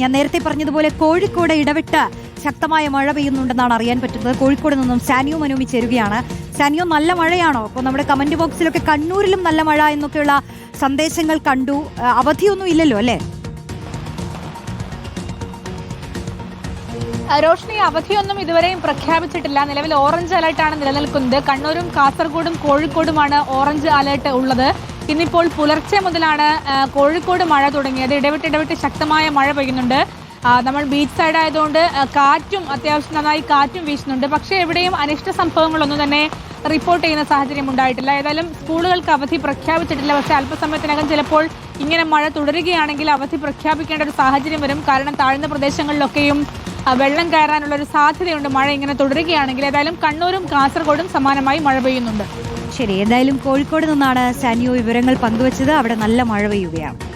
ഞാൻ നേരത്തെ പറഞ്ഞതുപോലെ കോഴിക്കോട് ഇടവിട്ട് ശക്തമായ മഴ പെയ്യുന്നുണ്ടെന്നാണ് അറിയാൻ പറ്റുന്നത്. കോഴിക്കോട് നിന്നും സാനിയോ മനോമി ചേരുകയാണ്. സാനിയോ നല്ല മഴയാണോ? അപ്പോൾ നമ്മുടെ കമന്റ് ബോക്സിലൊക്കെ കണ്ണൂരിലും നല്ല മഴ എന്നൊക്കെയുള്ള സന്ദേശങ്ങൾ കണ്ടു. അവധിയൊന്നും ഇല്ലല്ലോ അല്ലേ? റോഷ്നി അവധിയൊന്നും ഇതുവരെയും പ്രഖ്യാപിച്ചിട്ടില്ല. നിലവിൽ ഓറഞ്ച് അലർട്ടാണ് നിലനിൽക്കുന്നത്. കണ്ണൂരും കാസർഗോഡും കോഴിക്കോടുമാണ് ഓറഞ്ച് അലർട്ട് ഉള്ളത്. ഇന്നിപ്പോൾ പുലർച്ചെ മുതലാണ് കോഴിക്കോട് മഴ തുടങ്ങിയത്. ഇടവിട്ട് ഇടവിട്ട് ശക്തമായ മഴ പെയ്യുന്നുണ്ട്. നമ്മൾ ബീച്ച് സൈഡ് ആയതുകൊണ്ട് കാറ്റും അത്യാവശ്യം നന്നായി കാറ്റും വീശുന്നുണ്ട്. പക്ഷേ എവിടെയും അനിഷ്ട സംഭവങ്ങളൊന്നും തന്നെ റിപ്പോർട്ട് ചെയ്യുന്ന സാഹചര്യം ഉണ്ടായിട്ടില്ല. ഏതായാലും സ്കൂളുകൾക്ക് അവധി പ്രഖ്യാപിച്ചിട്ടില്ല. പക്ഷേ അല്പസമയത്തിനകം ചിലപ്പോൾ ഇങ്ങനെ മഴ തുടരുകയാണെങ്കിൽ അവധി പ്രഖ്യാപിക്കേണ്ട ഒരു സാഹചര്യം വരും. കാരണം താഴ്ന്ന പ്രദേശങ്ങളിലൊക്കെയും വെള്ളം കയറാനുള്ള ഒരു സാധ്യതയുണ്ട്. മഴ ഇങ്ങനെ തുടരുകയാണെങ്കിൽ ഏതായാലും കണ്ണൂരും കാസർഗോഡും സമാനമായി മഴ പെയ്യുന്നുണ്ട്. ശരി. എന്തായാലും കോഴിക്കോട് നിന്നാണ് സാനിയോ വിവരങ്ങൾ പങ്കുവച്ചത്. അവിടെ നല്ല മഴ പെയ്യുകയാണ്.